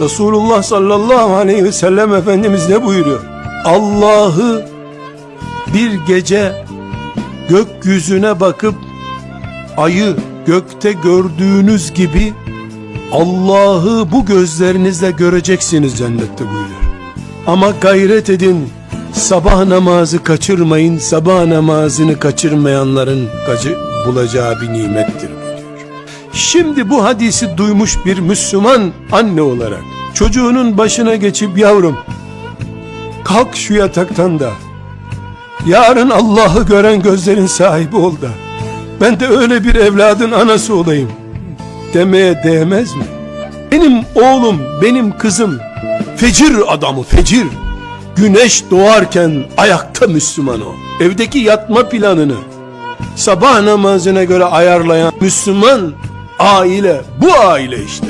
Resulullah sallallahu aleyhi ve sellem Efendimiz ne buyuruyor? Allah'ı bir gece gökyüzüne bakıp ayı gökte gördüğünüz gibi Allah'ı bu gözlerinizle göreceksiniz cennette buyuruyor. Ama gayret edin sabah namazı kaçırmayın sabah namazını kaçırmayanların kaçı bulacağı bir nimettir buyuruyor. Şimdi bu hadisi duymuş bir Müslüman anne olarak çocuğunun başına geçip yavrum kalk şu yataktan da yarın Allah'ı gören gözlerin sahibi ol da ben de öyle bir evladın anası olayım demeye değmez mi? Benim oğlum, benim kızım fecir adamı fecir. Güneş doğarken ayakta Müslüman o. Evdeki yatma planını sabah namazına göre ayarlayan Müslüman aile bu aile işte.